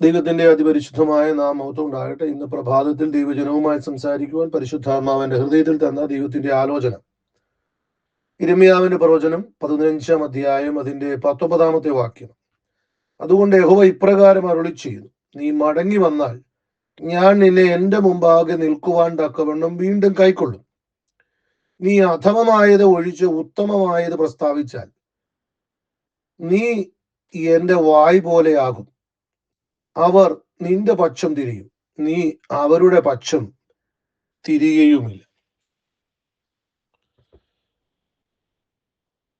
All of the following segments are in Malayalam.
ദൈവത്തിന്റെ അതിപരിശുദ്ധമായ നാമത്വം ഉണ്ടാകട്ടെ. ഇന്ന് പ്രഭാതത്തിൽ ദൈവജനവുമായി സംസാരിക്കുവാൻ പരിശുദ്ധാത്മാവിന്റെ ഹൃദയത്തിൽ തന്ന ദൈവത്തിന്റെ ആലോചന. ഇരമ്യാവിന്റെ പ്രവചനം പതിനഞ്ചാം അധ്യായം അതിന്റെ പത്തൊമ്പതാമത്തെ വാക്യം. അതുകൊണ്ട് യഹോവ ഇപ്രകാരം അരുളി ചെയ്യുന്നു നീ മടങ്ങി വന്നാൽ ഞാൻ നിന്നെ എന്റെ മുമ്പാകെ നിൽക്കുവാൻ തക്കവണ്ണം വീണ്ടും കൈക്കൊള്ളും. നീ അധമമായത് ഒഴിച്ച് ഉത്തമമായത് പ്രസ്താവിച്ചാൽ നീ എന്റെ വായ് പോലെയാകും അവർ നിന്റെ പക്ഷം തിരിയും. നീ അവരുടെ പക്ഷം തിരികെയുമില്ല.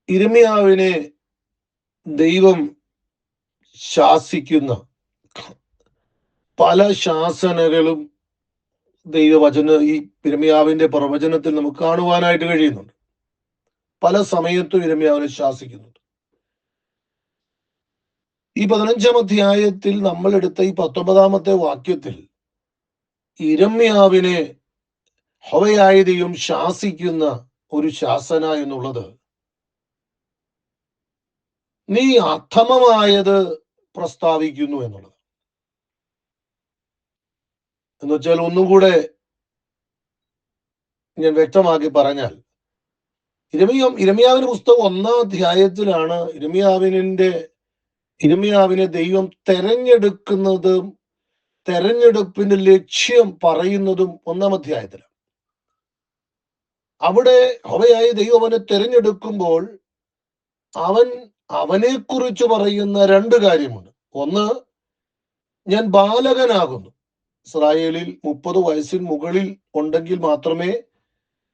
ഇരമ്യാവിനെ ദൈവം ശാസിക്കുന്ന പല ശാസനകളും ദൈവവചന ഈ ഇരമ്യാവിന്റെ പ്രവചനത്തിൽ നമുക്ക് കാണുവാനായിട്ട് കഴിയുന്നുണ്ട്. പല സമയത്തും ഇരമ്യാവിനെ ശാസിക്കുന്നുണ്ട് ഈ പതിനഞ്ചാം അധ്യായത്തിൽ നമ്മൾ എടുത്ത ഈ പത്തൊമ്പതാമത്തെ വാക്യത്തിൽ ഇരമ്യാവിനെ ഹവയായതയും ശാസിക്കുന്ന ഒരു ശാസന എന്നുള്ളത്. നീ അധമമായത് പ്രസ്താവിക്കുന്നു എന്നുള്ളത്. എന്നുവെച്ചാൽ ഒന്നും കൂടെ ഞാൻ വ്യക്തമാക്കി പറഞ്ഞാൽ ഇരമിയ ഇരമിയാവിന്റെ പുസ്തകം ഒന്നാം അധ്യായത്തിലാണ് ഇരമിയാവിനിന്റെ ഇരമിയാവിനെ ദൈവം തെരഞ്ഞെടുക്കുന്നതും തെരഞ്ഞെടുപ്പിന്റെ ലക്ഷ്യം പറയുന്നതും ഒന്നാം അധ്യായത്തിലാണ്. അവിടെ അവയായി ദൈവം അവനെ തെരഞ്ഞെടുക്കുമ്പോൾ അവൻ അവനെ കുറിച്ച് പറയുന്ന രണ്ട് കാര്യമുണ്ട്. ഒന്ന് ഞാൻ ബാലകനാകുന്നു. ഇസ്രായേലിൽ മുപ്പത് വയസ്സിന് മുകളിൽ ഉണ്ടെങ്കിൽ മാത്രമേ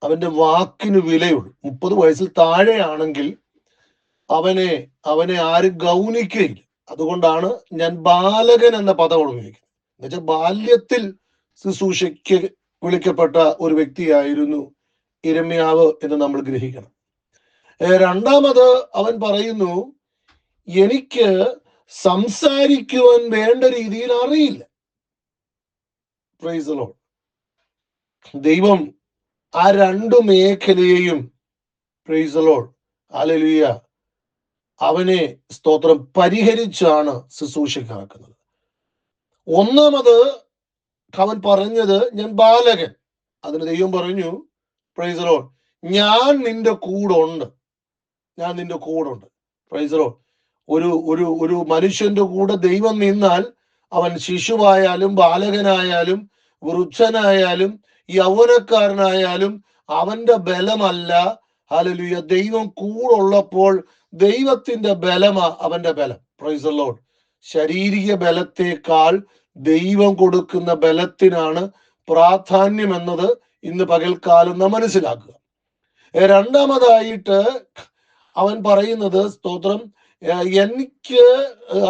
അവന്റെ വാക്കിന് വിലയുള്ളൂ. മുപ്പത് വയസ്സിൽ താഴെയാണെങ്കിൽ അവനെ അവനെ ആരും ഗൗനിക്കുകയില്ല അതുകൊണ്ടാണ് ഞാൻ ബാലകൻ എന്ന പദം ഉപയോഗിക്കുന്നത്. എന്നുവെച്ചാൽ ബാല്യത്തിൽ ശുശ്രൂഷയ്ക്ക് വിളിക്കപ്പെട്ട ഒരു വ്യക്തിയായിരുന്നു ഇരമ്യാവ് എന്ന് നമ്മൾ ഗ്രഹിക്കണം. രണ്ടാമത് അവൻ പറയുന്നു എനിക്ക് സംസാരിക്കുവാൻ വേണ്ട രീതിയിൽ അറിയില്ല. ദൈവം ആ രണ്ടു മേഖലയെയും പ്രൈസലോൾ അലലിയ അവനെ സ്തോത്രം പരിഹരിച്ചാണ് ശുശ്രൂഷക്കാക്കുന്നത് ഒന്നാമത് അവൻ പറഞ്ഞത് ഞാൻ ബാലകൻ. അതിന് ദൈവം പറഞ്ഞു പ്രൈസറോൾ ഞാൻ നിന്റെ കൂടെ ഉണ്ട് ഞാൻ നിന്റെ കൂടെ ഉണ്ട് പ്രൈസലോ ഒരു ഒരു ഒരു മനുഷ്യന്റെ കൂടെ ദൈവം നിന്നാൽ അവൻ ശിശുവായാലും ബാലകനായാലും വൃദ്ധനായാലും യൗവനക്കാരനായാലും അവന്റെ ബലമല്ല. അല്ലെ ദൈവം കൂടുള്ളപ്പോൾ ദൈവത്തിന്റെ ബലമാ അവന്റെ ബലം. പ്രൈസ് ലോഡ് ശാരീരിക ബലത്തേക്കാൾ ദൈവം കൊടുക്കുന്ന ബലത്തിനാണ് പ്രാധാന്യം എന്നത് ഇന്ന് പകൽക്കാലം നാം മനസ്സിലാക്കുക. രണ്ടാമതായിട്ട് അവൻ പറയുന്നത് സ്തോത്രം എനിക്ക്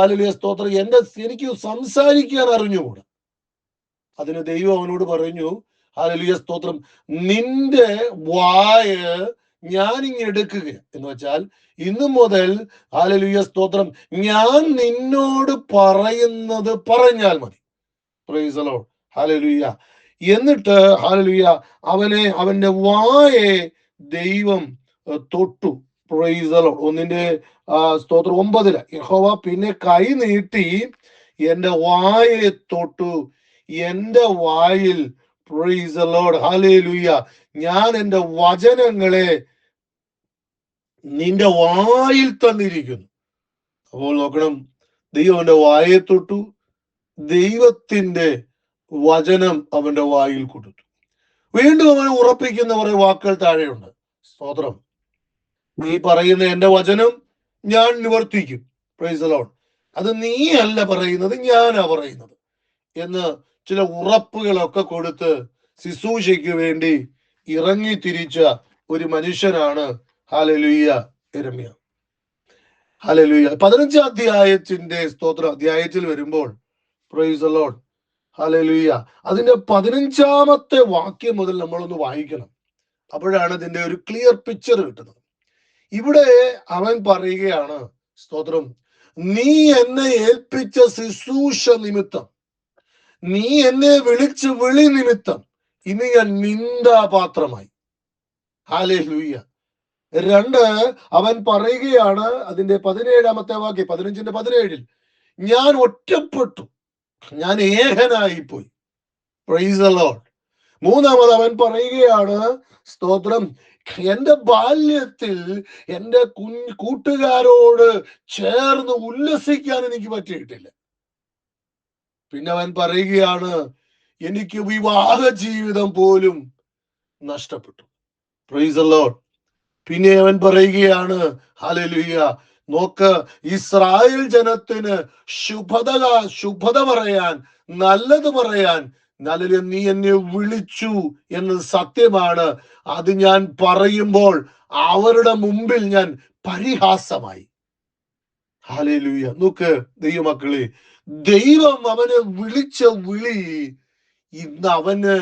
അല്ലെ സ്തോത്രം എന്റെ എനിക്ക് സംസാരിക്കാൻ അറിഞ്ഞുകൂടാ. അതിന് ദൈവം അവനോട് പറഞ്ഞു ഹാലലിയ സ്തോത്രം നിന്റെ വായ ഞാൻ ഇങ്ങനെ എടുക്കുക എന്ന് വെച്ചാൽ ഇന്നു മുതൽ ഹാലലുയ സ്തോത്രം. ഞാൻ നിന്നോട് പറയുന്നത് പറഞ്ഞാൽ മതി. പ്രൈസലോ ഹാലലുയ എന്നിട്ട് ഹാലലുയ അവനെ അവന്റെ വായെ ദൈവം തൊട്ടു. പ്രൈസലോ ഒന്നിന്റെ സ്തോത്രം ഒമ്പതിൽ യഹോവ പിന്നെ കൈ നീട്ടി എന്റെ വായെ തൊട്ടു. എന്റെ വായിൽ ഞാൻ എന്റെ വചനങ്ങളെ നിന്റെ വായിൽ തന്നിരിക്കുന്നു. അപ്പോൾ നോക്കണം ദൈവം അവന്റെ വായെ തൊട്ടു ദൈവത്തിന്റെ വചനം അവന്റെ വായിൽ കൊടുത്തു. വീണ്ടും അവനെ ഉറപ്പിക്കുന്ന കുറെ വാക്കുകൾ താഴെയുണ്ട്. സ്തോത്രം. നീ പറയുന്ന എന്റെ വചനം ഞാൻ നിവർത്തിക്കും. പ്രൈസലോൺ അത് നീ അല്ല പറയുന്നത് ഞാനാ പറയുന്നത്. എന്ന് ചില ഉറപ്പുകളൊക്കെ കൊടുത്ത് ശുശ്രൂഷയ്ക്ക് വേണ്ടി ഇറങ്ങി തിരിച്ച ഒരു മനുഷ്യനാണ് ഹാലലുയ്യ എരമ്യ. ഹാലലുയ്യ പതിനഞ്ചാം അധ്യായത്തിന്റെ സ്തോത്ര അധ്യായത്തിൽ വരുമ്പോൾ പ്രൈസ് ഹാലലുയ്യ അതിന്റെ പതിനഞ്ചാമത്തെ വാക്യം മുതൽ നമ്മളൊന്ന് വായിക്കണം. അപ്പോഴാണ് ഇതിന്റെ ഒരു ക്ലിയർ പിക്ചർ കിട്ടുന്നത്. ഇവിടെ അവൻ പറയുകയാണ് സ്തോത്രം നീ എന്നെ ഏൽപ്പിച്ച ശുശ്രൂഷ നിമിത്തം നീ എന്നെ വിളിച്ച് വിളി നിമിത്തം ഇനി ഞാൻ നിന്ദാപാത്രമായി. ഹാലേ ലൂയ്യ രണ്ട് അവൻ പറയുകയാണ് അതിന്റെ പതിനേഴാമത്തെ വാക്യം പതിനഞ്ചിന്റെ പതിനേഴിൽ ഞാൻ ഒറ്റപ്പെട്ടു. ഞാൻ ഏകനായി പോയി പ്രൈസ് മൂന്നാമത് അവൻ പറയുകയാണ് സ്തോത്രം എന്റെ ബാല്യത്തിൽ എന്റെ കു കൂട്ടുകാരോട് ചേർന്ന് ഉല്ലസിക്കാൻ എനിക്ക് പറ്റിയിട്ടില്ല. പിന്നെ അവൻ പറയുകയാണ് എനിക്ക് വിവാഹ ജീവിതം പോലും നഷ്ടപ്പെട്ടു. പ്രൈസ് ലോഡ് പിന്നെ അവൻ പറയുകയാണ് ഹാലലുയ്യ നോക്ക് ഇസ്രായേൽ ജനത്തിന് ശുഭത ശുഭത പറയാൻ നല്ലത് പറയാൻ. നല്ല നീ എന്നെ വിളിച്ചു എന്നത് സത്യമാണ്. അത് ഞാൻ പറയുമ്പോൾ അവരുടെ മുമ്പിൽ ഞാൻ പരിഹാസമായി. ഹാലേലൂയ നോക്ക് ദൈവമക്കളെ ദൈവം അവനെ വിളിച്ച വിളി ഇന്ന് അവന്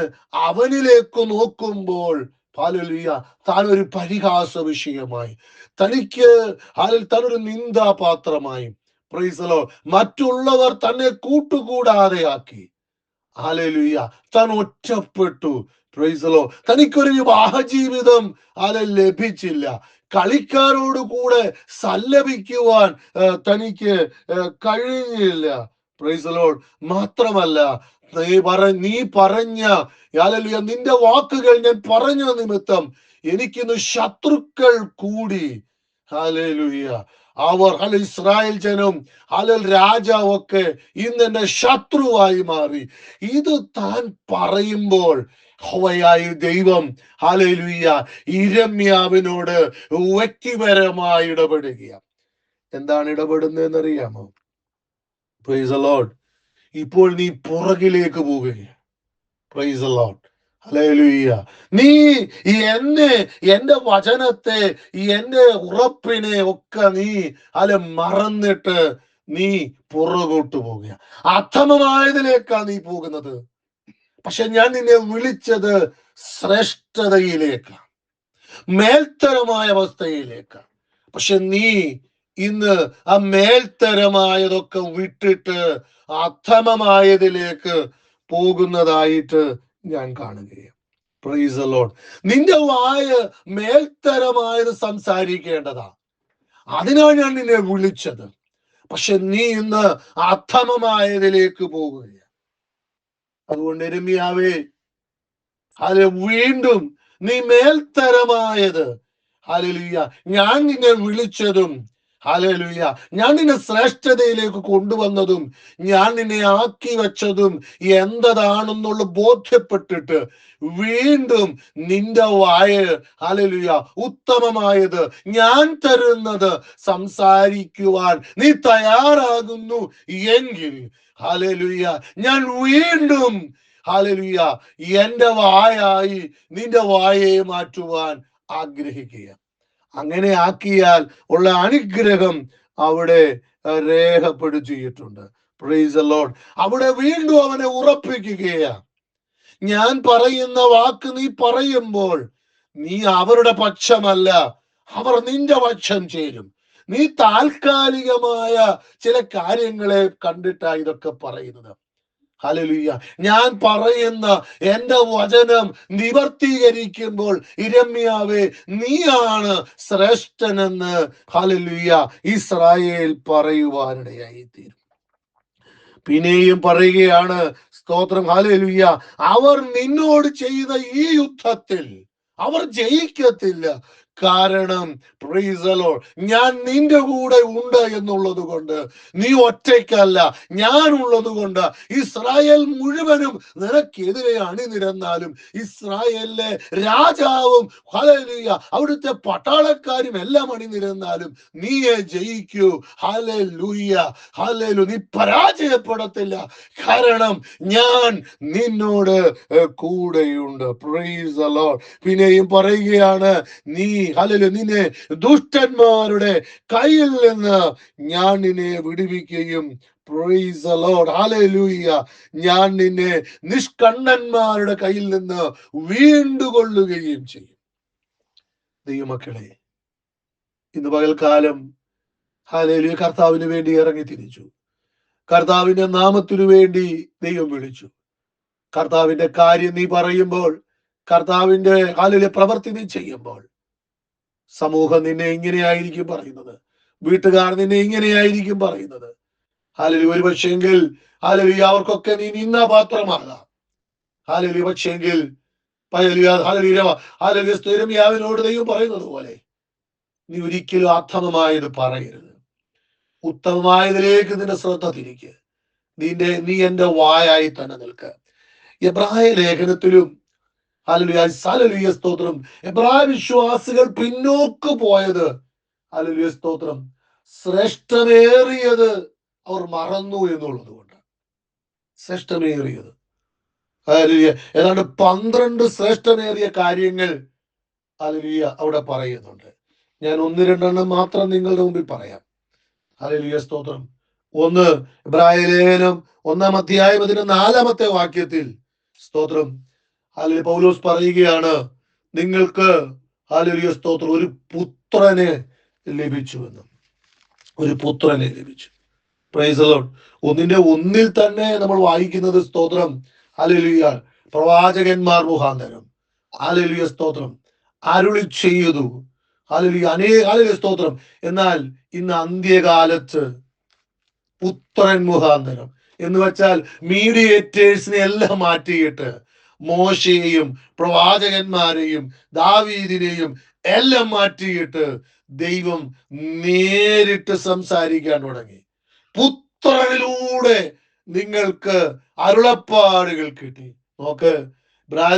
അവനിലേക്ക് നോക്കുമ്പോൾ ഹാലലുയ താൻ ഒരു പരിഹാസ വിഷയമായി തനിക്ക് ഹാലിൽ താനൊരു നിന്ദാപാത്രമായി. പ്രൈസലോ മറ്റുള്ളവർ തന്നെ കൂട്ടുകൂടാതെ ആക്കി ഹാലലുയ്യ താൻ ഒറ്റപ്പെട്ടു. പ്രൈസലോ തനിക്കൊരു വിവാഹ ജീവിതം ആലെ ലഭിച്ചില്ല. കളിക്കാരോട് കൂടെ സല്ലപിക്കുവാൻ തനിക്ക് കഴിഞ്ഞില്ല. പ്രൈസലോൾ മാത്രമല്ല നീ നീ പറഞ്ഞ യാലലുയ നിന്റെ വാക്കുകൾ ഞാൻ പറഞ്ഞ നിമിത്തം എനിക്കിന്ന് ശത്രുക്കൾ കൂടി. ഹാലലുയ അവർ ഹല ഇസ്രായേൽ ജനം ഹലൽ രാജാവൊക്കെ ഇന്ന് എന്റെ ശത്രുവായി മാറി. ഇത് താൻ പറയുമ്പോൾ ഹോവയായി ദൈവം ഹലലുയ ഇരമ്യാവിനോട് വ്യക്തിപരമായി ഇടപെടുകയാണ്. എന്താണ് ഇടപെടുന്നതെന്ന് അറിയാമോ പ്രൈസ് ലോഡ് ഇപ്പോൾ നീ പുറകിലേക്ക് പോവുകയാണ്. പ്രൈസ് നീ ഈ എന്നെ എന്റെ വചനത്തെ ഈ എന്റെ ഉറപ്പിനെ ഒക്കെ നീ അല്ല മറന്നിട്ട് നീ പുറകോട്ട് പോവുക അധമമായതിലേക്കാണ് നീ പോകുന്നത്. പക്ഷെ ഞാൻ നിന്നെ വിളിച്ചത് ശ്രേഷ്ഠതയിലേക്കാണ്. മേൽത്തരമായ അവസ്ഥയിലേക്കാണ്. പക്ഷെ നീ ഇന്ന് ആ മേൽത്തരമായതൊക്കെ വിട്ടിട്ട് അധമമായതിലേക്ക് പോകുന്നതായിട്ട് ഞാൻ കാണുകയാണ്. പ്രൈസ് അലോൺ നിന്റെ വായ മേൽത്തരമായത് സംസാരിക്കേണ്ടതാ. അതിനാണ് ഞാൻ നിന്നെ വിളിച്ചത്. പക്ഷെ നീ ഇന്ന് അധമമായതിലേക്ക് പോകുകയാണ്. അതുകൊണ്ട് എരുമിയാവേ അത് വീണ്ടും നീ മേൽത്തരമായത്. ഹാലലുയ്യ ഞാൻ നിന്നെ വിളിച്ചതും ഹാലലുയ്യ ഞാൻ നിന്നെ ശ്രേഷ്ഠതയിലേക്ക് കൊണ്ടുവന്നതും ഞാൻ നിന്നെ ആക്കി വെച്ചതും എന്തതാണെന്നുള്ള ബോധ്യപ്പെട്ടിട്ട് വീണ്ടും നിന്റെ വായ ഹാലലുയ്യ ഉത്തമമായത് ഞാൻ തരുന്നത് സംസാരിക്കുവാൻ നീ തയ്യാറാകുന്നു എങ്കിൽ ഹാലലുയ്യ ഞാൻ വീണ്ടും ഹാലലുയ്യ എന്റെ വായായി നിന്റെ വായയെ മാറ്റുവാൻ ആഗ്രഹിക്കുക അങ്ങനെ ആക്കിയാൽ ഉള്ള അനുഗ്രഹം അവിടെ രേഖപ്പെടുത്തിയിട്ടുണ്ട്. ലോഡ് അവിടെ വീണ്ടും അവനെ ഉറപ്പിക്കുകയാണ്. ഞാൻ പറയുന്ന വാക്ക് നീ പറയുമ്പോൾ നീ അവരുടെ പക്ഷമല്ല അവർ നിന്റെ പക്ഷം ചേരും. നീ താൽക്കാലികമായ ചില കാര്യങ്ങളെ കണ്ടിട്ടാ ഇതൊക്കെ പറയുന്നത്. ഹല്ലേലൂയ. ഞാൻ പറയുന്ന എന്റെ വചനം നിവർത്തീകരിക്കുമ്പോൾ ഇരമ്യാവേ നീയാണ് ശ്രേഷ്ഠനെന്ന് ഹലലുയ്യ ഇസ്രായേൽ പറയുവാനിടയായി തീരും. പിന്നെയും പറയുകയാണ് സ്തോത്രം ഹല്ലേലൂയ. അവർ നിന്നോട് ചെയ്ത ഈ യുദ്ധത്തിൽ അവർ ജയിക്കത്തില്ല. കാരണം. പ്രീസലോ ഞാൻ നിന്റെ കൂടെ ഉണ്ട് എന്നുള്ളത് കൊണ്ട്. നീ ഒറ്റയ്ക്കല്ല. ഞാൻ ഉള്ളത് കൊണ്ട്. ഇസ്രായേൽ മുഴുവനും നിനക്കെതിരെ അണിനിരന്നാലും ഇസ്രായേലിലെ രാജാവും ഹലലിയ അവിടുത്തെ പട്ടാളക്കാരും എല്ലാം അണിനിരന്നാലും നീയെ ജയിക്കൂ. ഹല്ലേലൂയ ഹലലു നീ പരാജയപ്പെടത്തില്ല. കാരണം ഞാൻ നിന്നോട് കൂടെയുണ്ട്. Praise the Lord. പിന്നെയും പറയുകയാണ് നീ ഹല്ലേലു നിന്നെ ദുഷ്ടന്മാരുടെ കയ്യിൽ നിന്ന് ഞാൻ നിന്നെ വിടുവിക്കുകയും ഞാൻ നിന്നെ നിഷ്കണ്ണന്മാരുടെ കയ്യിൽ നിന്ന് വീണ്ടുകൊള്ളുകയും ചെയ്യും. ദൈവമക്കളെ ഇന്ന് പകൽക്കാലം ഹാലേലു കർത്താവിന് വേണ്ടി ഇറങ്ങി തിരിച്ചു. കർത്താവിന്റെ നാമത്തിനു വേണ്ടി ദൈവം വിളിച്ചു. കർത്താവിന്റെ കാര്യം നീ പറയുമ്പോൾ കർത്താവിന്റെ ഹാലിലെ പ്രവർത്തി നീ ചെയ്യുമ്പോൾ സമൂഹം നിന്നെ ഇങ്ങനെയായിരിക്കും പറയുന്നത്. വീട്ടുകാർ നിന്നെ ഇങ്ങനെയായിരിക്കും പറയുന്നത്. ഹാലലി ഒരു പക്ഷെങ്കിൽ ഹാലലി അവർക്കൊക്കെ നീ നിന്ന പാത്രമാകാം. ഹാലലി പക്ഷെങ്കിൽ ഹാലലി സ്ഥിരമിയാവിനോട് ദൈവം പറയുന്നത് പോലെ നീ ഒരിക്കലും അർത്ഥമമായത് പറയരുത്. ഉത്തമമായതിലേക്ക് നിന്റെ ശ്രദ്ധ തിരിക്ക്. നിന്റെ നീ എന്റെ വായായി തന്നെ നിൽക്ക. എബ്രാഹിം ലേഖനത്തിലും ഹാലലുയ സ്തോത്രം. എബ്രായ വിശ്വാസികൾ പിന്നോക്ക് പോയത്. അലലുയ സ്തോത്രം. ശ്രേഷ്ഠമേറിയത് അവർ മറന്നു എന്നുള്ളത് കൊണ്ട്. ശ്രേഷ്ഠമേറിയത്. അലലുയ ഏതാണ്ട് പന്ത്രണ്ട് ശ്രേഷ്ഠമേറിയ കാര്യങ്ങൾ അലലുയ അവിടെ പറയുന്നുണ്ട്. ഞാൻ ഒന്ന് രണ്ടെണ്ണം മാത്രം നിങ്ങളുടെ മുമ്പിൽ പറയാം. അലലുയ സ്തോത്രം. ഒന്ന് ഇബ്രായ ലേഖനം ഒന്നാം അധ്യായം അതിന്റെ നാലാമത്തെ വാക്യത്തിൽ സ്തോത്രം. ഹാലലി പൗലോസ് പറയുകയാണ് നിങ്ങൾക്ക് ഹാലലിയ സ്തോത്രം. ഒരു പുത്രനെ ലഭിച്ചു എന്ന് ഒരു പുത്രനെ ലഭിച്ചു. പ്രൈസ് ഒന്നിന്റെ ഒന്നിൽ തന്നെ നമ്മൾ വായിക്കുന്നത് സ്തോത്രം. അലലുയ പ്രവാചകന്മാർ മുഖാന്തരം. അലലുയ സ്തോത്രം. അരുളി ചെയ്തു. അലലുയ അനേക അലലുയ സ്തോത്രം. എന്നാൽ ഇന്ന് അന്ത്യകാലത്ത് പുത്രൻ മുഖാന്തരം. എന്ന് വെച്ചാൽ മീഡിയേറ്റേഴ്സിനെ എല്ലാം മാറ്റിയിട്ട് മോശയെയും പ്രവാചകന്മാരെയും ദാവീദിനെയും എല്ലാം മാറ്റിയിട്ട് ദൈവം നേരിട്ട് സംസാരിക്കാൻ തുടങ്ങി. പുത്രനിലൂടെ നിങ്ങൾക്ക് അരുളപ്പാടുകൾ കിട്ടി. നോക്ക്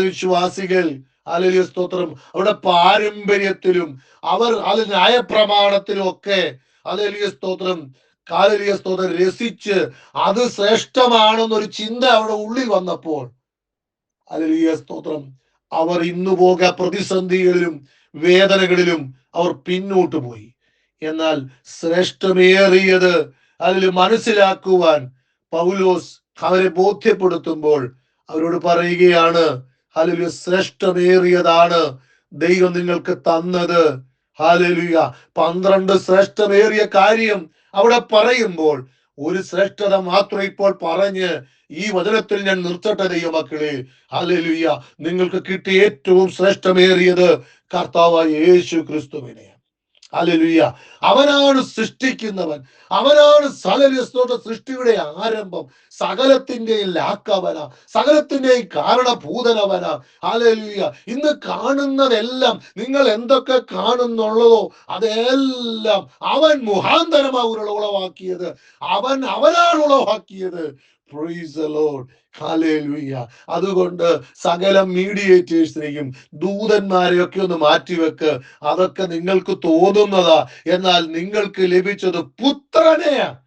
വിശ്വാസികൾ അലലിയ സ്തോത്രം. അവരുടെ പാരമ്പര്യത്തിലും അവർ അത് ന്യായപ്രമാണത്തിലും ഒക്കെ അലലിയ സ്തോത്രം കാലലിയ സ്തോത്രം രസിച്ച് അത് ശ്രേഷ്ഠമാണെന്നൊരു ചിന്ത അവിടെ ഉള്ളിൽ വന്നപ്പോൾ അലലിയ സ്തോത്രം. അവർ ഇന്നു പോക പ്രതിസന്ധികളിലും വേദനകളിലും അവർ പിന്നോട്ട് പോയി. എന്നാൽ ശ്രേഷ്ഠമേറിയത് അതിൽ മനസ്സിലാക്കുവാൻ പൗലോസ് അവരെ ബോധ്യപ്പെടുത്തുമ്പോൾ അവരോട് പറയുകയാണ് ഹാലലുയ ശ്രേഷ്ഠമേറിയതാണ് ദൈവം നിങ്ങൾക്ക് തന്നത്. ഹാലലുയ പന്ത്രണ്ട് ശ്രേഷ്ഠമേറിയ കാര്യം അവിടെ പറയുമ്പോൾ ഒരു ശ്രേഷ്ഠത മാത്രം ഇപ്പോൾ പറഞ്ഞ് ഈ വചനത്തിൽ ഞാൻ നിർത്തട്ടെ ദൈവമക്കളെ. അല്ലെ നിങ്ങൾക്ക് കിട്ടിയ ഏറ്റവും ശ്രേഷ്ഠമേറിയത് കർത്താവായ യേശു ക്രിസ്തുവിനെ അലലുയ്യ അവനാണ് സൃഷ്ടിക്കുന്നവൻ. അവനാണ് സകലസ്തോട്ട സൃഷ്ടിയുടെ ആരംഭം. സകലത്തിന്റെയും ലാക്കവന സകലത്തിന്റെയും കാരണഭൂതനവന അലലുയ്യ ഇന്ന് കാണുന്നതെല്ലാം നിങ്ങൾ എന്തൊക്കെ കാണുന്നുള്ളതോ അതെല്ലാം അവൻ മുഹാന്തരമാ ഉളവാക്കിയത്. അവൻ അവനാണ് ഉളവാക്കിയത്. അതുകൊണ്ട് സകല മീഡിയേറ്റേഴ്സിനെയും ദൂതന്മാരെയൊക്കെ ഒന്ന് മാറ്റിവെക്ക്. അതൊക്കെ നിങ്ങൾക്ക് തോന്നുന്നതാ. എന്നാൽ നിങ്ങൾക്ക് ലഭിച്ചത് പുത്രനെയാ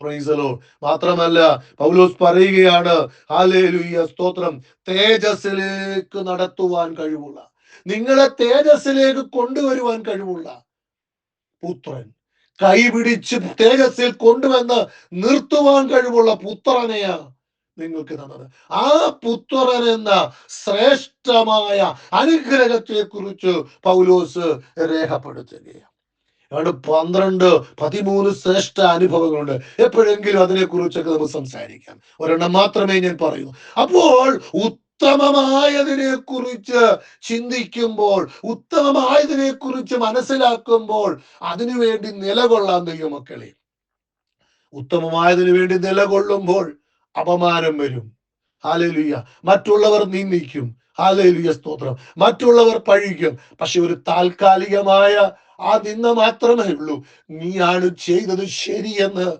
പ്രൈസലോ മാത്രമല്ല പൗലോസ് പറയുകയാണ് ഹാലേലുയ്യ സ്തോത്രം. തേജസ്സിലേക്ക് നടത്തുവാൻ കഴിവുള്ള. നിങ്ങളെ തേജസ്സിലേക്ക് കൊണ്ടുവരുവാൻ കഴിവുള്ള പുത്രൻ. കൈപിടിച്ച് തേജസ്സിൽ കൊണ്ടുവന്ന് നിർത്തുവാൻ കഴിവുള്ള പുത്രനെയാ നിങ്ങൾക്ക് തന്നത്. ആ പുത്രൻ എന്ന ശ്രേഷ്ഠമായ അനുഗ്രഹത്തെ കുറിച്ച് പൗലോസ് രേഖപ്പെടുത്തുകയാണ്. പന്ത്രണ്ട് പതിമൂന്ന് ശ്രേഷ്ഠ അനുഭവങ്ങളുണ്ട്. എപ്പോഴെങ്കിലും അതിനെ കുറിച്ചൊക്കെ നമുക്ക് സംസാരിക്കാം. ഒരെണ്ണം മാത്രമേ ഞാൻ പറയൂ അപ്പോൾ ഉത്തമമായതിനെ കുറിച്ച് ചിന്തിക്കുമ്പോൾ ഉത്തമമായതിനെ കുറിച്ച് മനസ്സിലാക്കുമ്പോൾ അതിനുവേണ്ടി നിലകൊള്ളാൻ ദൈവമക്കളെ. ഉത്തമമായതിനു വേണ്ടി നിലകൊള്ളുമ്പോൾ അപമാനം വരും. ഹാലലുയ്യ മറ്റുള്ളവർ നിന്ദിക്കും. ഹാലലുയ്യ സ്തോത്രം. മറ്റുള്ളവർ പഴിക്കും. പക്ഷെ ഒരു താൽക്കാലികമായ ആ നിന്ന മാത്രമേ ഉള്ളൂ. നീയാണ് ചെയ്തത് ശരിയെന്ന്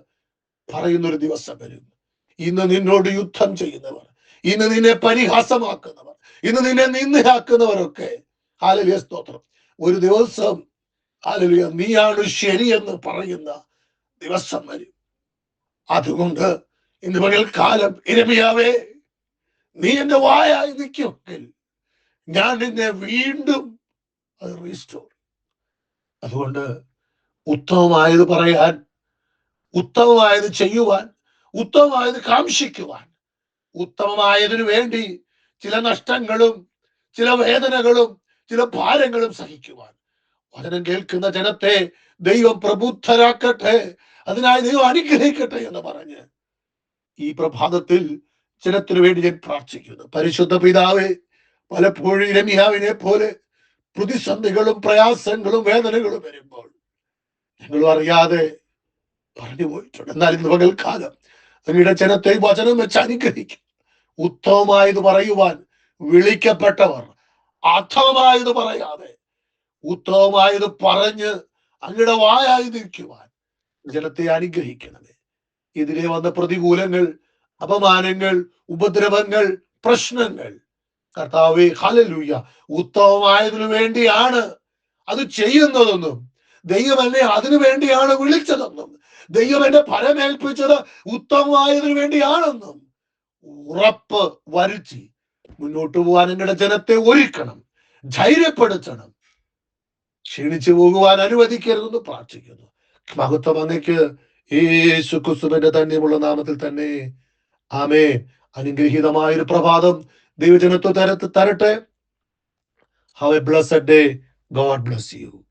പറയുന്നൊരു ദിവസം വരും. ഇന്ന് നിന്നോട് യുദ്ധം ചെയ്യുന്നവർ. ഇന്ന് നിന്നെ പരിഹാസമാക്കുന്നവർ ഇന്ന് നിന്നെ നിന്ദയാക്കുന്നവരൊക്കെ. ഹാലലിയ സ്തോത്രം. ഒരു ദിവസം ഹാലലിയ നീയാണ് ശരിയെന്ന് പറയുന്ന ദിവസം വരും. അതുകൊണ്ട് ഇന്ന് പകൽക്കാലം ഇരമിയാവേ നീ എന്റെ വായായി നിൽക്കുമെങ്കിൽ ഞാൻ നിന്നെ വീണ്ടും അത് റീസ്റ്റോർ അതുകൊണ്ട് ഉത്തമമായത് പറയാൻ ഉത്തമമായത് ചെയ്യുവാൻ ഉത്തമമായത് കാംക്ഷിക്കുവാൻ ഉത്തമമായതിനു വേണ്ടി ചില നഷ്ടങ്ങളും ചില വേദനകളും ചില ഭാരങ്ങളും സഹിക്കുവാൻ. വചനം കേൾക്കുന്ന ജനത്തെ ദൈവം പ്രബുദ്ധരാക്കട്ടെ അതിനായി ദൈവം അനുഗ്രഹിക്കട്ടെ എന്ന് പറഞ്ഞ് ഈ പ്രഭാതത്തിൽ ജനത്തിനു വേണ്ടി ഞാൻ പ്രാർത്ഥിക്കുന്നു. പരിശുദ്ധ പിതാവ് പലപ്പോഴും രമ്യാവിനെ പോലെ പ്രതിസന്ധികളും പ്രയാസങ്ങളും വേദനകളും വരുമ്പോൾ ഞങ്ങളും അറിയാതെ പറഞ്ഞു പോയിട്ടുണ്ട്. എന്നാൽ ഇന്ന് പകൽക്കാലം അങ്ങയുടെ ജനത്തെ വചനം വെച്ച് അനുഗ്രഹിക്കും. ഉത്തമമായത് പറയുവാൻ വിളിക്കപ്പെട്ടവർ അധമമായത് പറയാതെ ഉത്തമമായത് പറഞ്ഞ് അങ്ങയുടെ വായായി നിൽക്കുവാൻ ജനത്തെ അനുഗ്രഹിക്കണമേ. ഇതിലെ വന്ന പ്രതികൂലങ്ങൾ അപമാനങ്ങൾ ഉപദ്രവങ്ങൾ പ്രശ്നങ്ങൾ. കർത്താവെ ഹലലൂയ ഉത്തമമായതിനു വേണ്ടിയാണ് അത് ചെയ്യുന്നതെന്നും ദൈവം എന്നെ അതിനു വേണ്ടിയാണ് വിളിച്ചതെന്നും ദൈവം എന്നെ ഫലമേൽപ്പിച്ചത് ഉത്തമമായതിനു വേണ്ടിയാണെന്നും ഉറപ്പ് വരുത്തി മുന്നോട്ട് പോകാൻ നിങ്ങളുടെ ജനത്തെ ഒരുക്കണം ധൈര്യപ്പെടുത്തണം. ക്ഷീണിച്ചു പോകുവാൻ അനുവദിക്കരുതെന്ന് പ്രാർത്ഥിക്കുന്നു. മഹത്വം അങ്ങക്ക് യേശു ക്രിസ്തുവിന്റെ തന്നെയുള്ള നാമത്തിൽ തന്നെ. ആമേ അനുഗ്രഹീതമായ ഒരു പ്രഭാതം ദൈവജനത്വ തരത്ത് തരട്ടെ. Have a blessed day God bless you